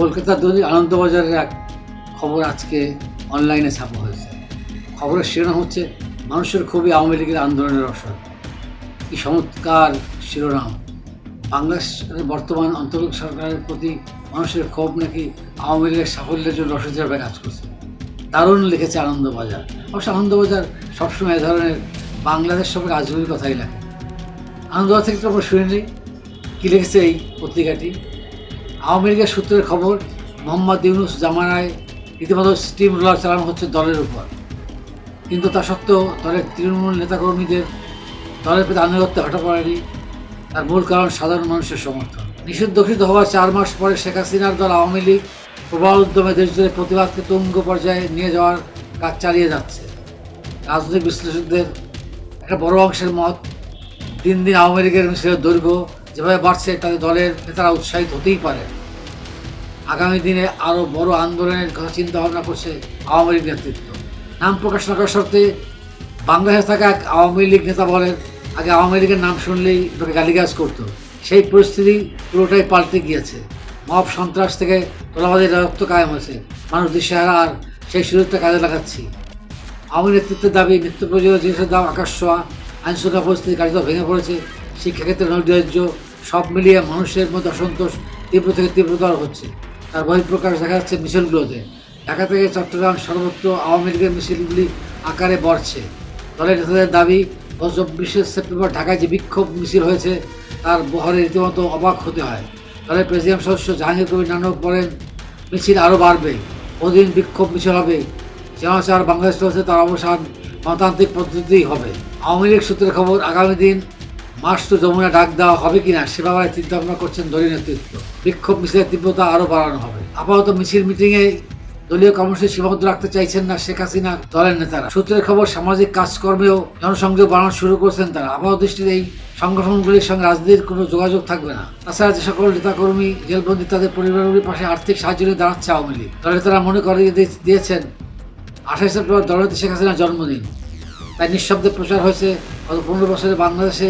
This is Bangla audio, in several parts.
কলকাতার দৈনিক আনন্দবাজারের এক খবর আজকে অনলাইনে ছাপা হয়েছে। খবরের শিরোনাম হচ্ছে, মানুষের খুবই আওয়ামী লীগের আন্দোলনের রসদ কি চমৎকার শিরোনাম। বাংলাদেশের বর্তমান অন্তর্গত সরকারের প্রতি মানুষের ক্ষোভ নাকি আওয়ামী লীগের সাফল্যের জন্য রসদ হিসাবে কাজ করছে। দারুণ লিখেছে আনন্দবাজার। অবশ্য আনন্দবাজার সবসময় এ ধরনের বাংলাদেশ সব রাজনীতির কথাই লেখে। আনন্দবাজার থেকে তো আমরা শুনে নিই কী লিখেছে এই পত্রিকাটি? আওয়ামী লীগের সূত্রের খবর, মোহাম্মদ ইউনুস জামানায় রীতিমতো স্টিম রোলার চালানো হচ্ছে দলের উপর। কিন্তু তা সত্ত্বেও দলের তৃণমূল নেতাকর্মীদের দলের প্রতি আনুগত্য হটা পড়েনি। তার মূল কারণ সাধারণ মানুষের সমর্থন। নিষিদ্ধ হওয়ার চার মাস পরে শেখ হাসিনার দল আওয়ামী লীগ প্রবল উদ্যমে দেশ জুড়ে প্রতিবাদকে তুঙ্গ পর্যায়ে নিয়ে যাওয়ার কাজ চালিয়ে যাচ্ছে। রাজনৈতিক বিশ্লেষকদের একটা বড় অংশের মত, দিন দিন আওয়ামী লীগের মিছিলের দৈর্ঘ্য যেভাবে বাড়ছে, তাতে দলের নেতারা উৎসাহিত হতেই পারে। আগামী দিনে আরও বড় আন্দোলনের কথা চিন্তা ভাবনা করছে আওয়ামী লীগ নেতৃত্ব। নাম প্রকাশ না করার সত্ত্বে বাংলাদেশে থাকা এক আওয়ামী লীগ নেতা বলেন, আগে আওয়ামী লীগের নাম শুনলেই লোকে গালিগাজ করতো। সেই পরিস্থিতি পুরোটাই পাল্টে গিয়েছে। মব সন্ত্রাস থেকে তোলাবাদের রাজত্ব কায়েম হয়েছে। মানুষ দিশেহারা আর সেই সুযোগটা কাজে লাগাচ্ছি। আওয়ামী নেতৃত্বের দাবি, নিত্য প্রয়োজনীয় জিনিসের দাম আকাশ ছোঁয়া, আইনশৃঙ্খলা পরিস্থিতি কার্যত ভেঙে পড়েছে। শিক্ষাক্ষেত্রে নৈরাজ্য সব মিলিয়ে মানুষের মধ্যে অসন্তোষ তীব্র থেকে তীব্রতর হচ্ছে। তার বহিঃপ্রকাশ দেখা যাচ্ছে মিছিলগুলোতে ঢাকা থেকে চট্টগ্রাম সর্বত্র আওয়ামী লীগের মিছিলগুলি আকারে বাড়ছে। দলের নেতাদের দাবি, গত চব্বিশে সেপ্টেম্বর ঢাকায় যে বিক্ষোভ মিছিল হয়েছে, তার বহরে রীতিমতো অবাক হতে হয়। দলের প্রেসিডেন্ট সদস্য জাহাঙ্গীর কবির নানক বলেন, মিছিল আরও বাড়বে। প্রতিদিন বিক্ষোভ মিছিল হবে? যেমন জনসার বাংলাদেশ রয়েছে, তার অবসান গণতান্ত্রিক পদ্ধতিতেই হবে। আওয়ামী লীগ সূত্রের খবর, আগামী দিন মার্চ তো যমুনা ডাক দেওয়া হবে কিনা, সে ব্যাপারে চিন্তা ভাবনা করছেন দলীয় নেতৃত্ব। বিক্ষোভ মিছিলের তীব্রতা আরও বাড়ানো হবে। আপাতত মিছিল মিটিংয়ে দলীয় কর্মসূচি সীমাবদ্ধ রাখতে চাইছেন না শেখ হাসিনা দলের নেতারা। সূত্রের খবর, সামাজিক কাজকর্মেও জনসংযোগ বাড়ানো শুরু করেছেন তারা। আপাতত দৃষ্টিতে এই সংগঠনগুলির সঙ্গে রাজনীতির কোনো যোগাযোগ থাকবে না। তাছাড়া যে সকল নেতাকর্মী, জেলবন্দি তাদের পরিবারগুলির পাশে আর্থিক সাহায্য নিয়ে দাঁড়াচ্ছে আওয়ামী লীগ। দলের তারা মনে করে দিয়েছেন, আঠাশ সেপ্টেম্বর দলনেত্রী শেখ হাসিনার জন্মদিন। তাই নিঃশব্দে প্রচার হয়েছে। গত পনেরো বছরে বাংলাদেশে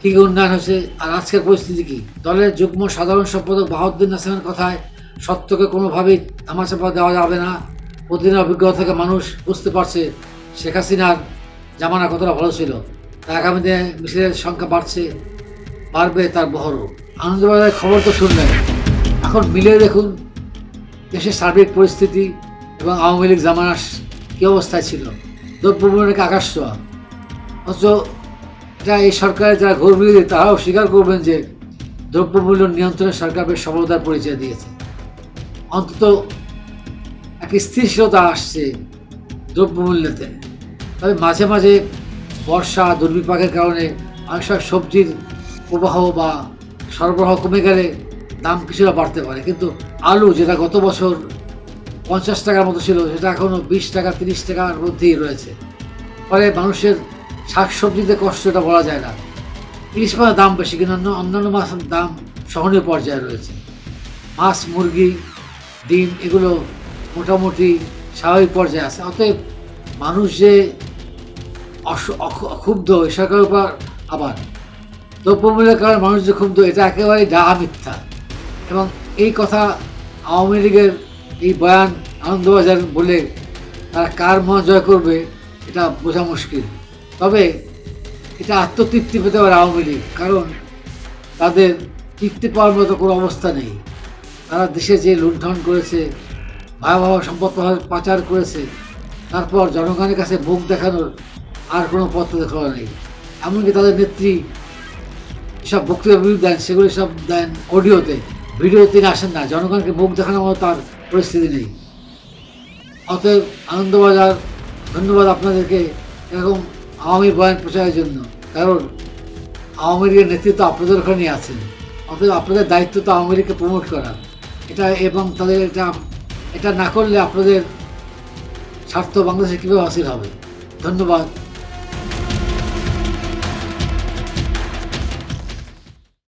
কী কী উন্নয়ন হয়েছে আর আজকের পরিস্থিতি কী? দলের যুগ্ম সাধারণ সম্পাদক বাহাউদ্দিন নাসিমের কথায় সত্যকে কোনোভাবেই ধামাচাপা দেওয়া যাবে না। প্রতিদিনের অভিজ্ঞতা থেকে মানুষ বুঝতে পারছে শেখ হাসিনার জামানা কতটা ভালো ছিল। তাই আগামী দিনে মিছিলের সংখ্যা বাড়ছে, বাড়বে তার বহরও। আনন্দবাজারের খবর তো শুনলেন। এখন মিলিয়ে দেখুন দেশের সার্বিক পরিস্থিতি এবং আওয়ামী লীগ জামানার কী অবস্থায় ছিল। দ্রব্যমূল্যকে আকাশ ছোঁয়া। অথচ এটা এই সরকারের যারা ঘোর বিরোধী তারাও স্বীকার করবেন যে দ্রব্যমূল্য নিয়ন্ত্রণে সরকার বেশ সফলতার পরিচয় দিয়েছে। অন্তত এক স্থিরশীলতা আসছে দ্রব্যমূল্যতে। তবে মাঝে মাঝে বর্ষা, দুর্বিপাকের কারণে অনেক সবজির প্রবাহ বা সরবরাহ কমে গেলে দাম কিছুটা বাড়তে পারে। কিন্তু আলু, যেটা গত বছর পঞ্চাশ টাকার মতো ছিল, সেটা এখনও বিশ টাকা, তিরিশ টাকার মধ্যেই রয়েছে। ফলে মানুষের শাকসবজিতে কষ্ট এটা বলা যায় না। ইলিশ মাছের দাম বেশি, কিন্তু অন্য অন্যান্য মাছের দাম সহনীয় পর্যায়ে রয়েছে। মাছ, মুরগি, ডিম, এগুলো মোটামুটি স্বাভাবিক পর্যায়ে আছে। অতএব মানুষ যে ক্ষুব্ধ সরকারের উপর আবার দ্রব্যমূল্যের কারণে মানুষ যে ক্ষুব্ধ, এটা একেবারেই ডাহা মিথ্যা। এবং এই কথা আওয়ামী লীগের এই বয়ান আনন্দবাজার বলে তারা কার মন জয় করবে, এটা বোঝা মুশকিল। তবে এটা আত্মতৃপ্তি পেতে পারে আওয়ামী লীগ, কারণ তাদের তৃপ্তি পাওয়ার মতো কোনো অবস্থা নেই। তারা দেশে যে লুণ্ঠন করেছে, ভয়াবহ সম্পদ পাচার করেছে, তারপর জনগণের কাছে মুখ দেখানোর আর কোনো পথ দেখা নেই। এমনকি তাদের নেত্রী সব বক্তব্য দেন, সেগুলি সব দেন অডিওতে। ভিডিওতে তিনি আসেন না, জনগণকে মুখ দেখানোর মতো তার পরিস্থিতি নেই। অতএব আনন্দবাজার, ধন্যবাদ আপনাদেরকে। এরকম আওয়ামী বয়ান প্রচারের জন্য। কারণ আওয়ামী লীগের নেতৃত্ব আপনাদের ওখানেই আছেন। অথচ আপনাদের দায়িত্ব তো আওয়ামী লীগকে প্রমোট করা। এটা এবং তাদের এটা এটা না করলে আপনাদের স্বার্থ বাংলাদেশে কীভাবে হাসিল হবে? ধন্যবাদ।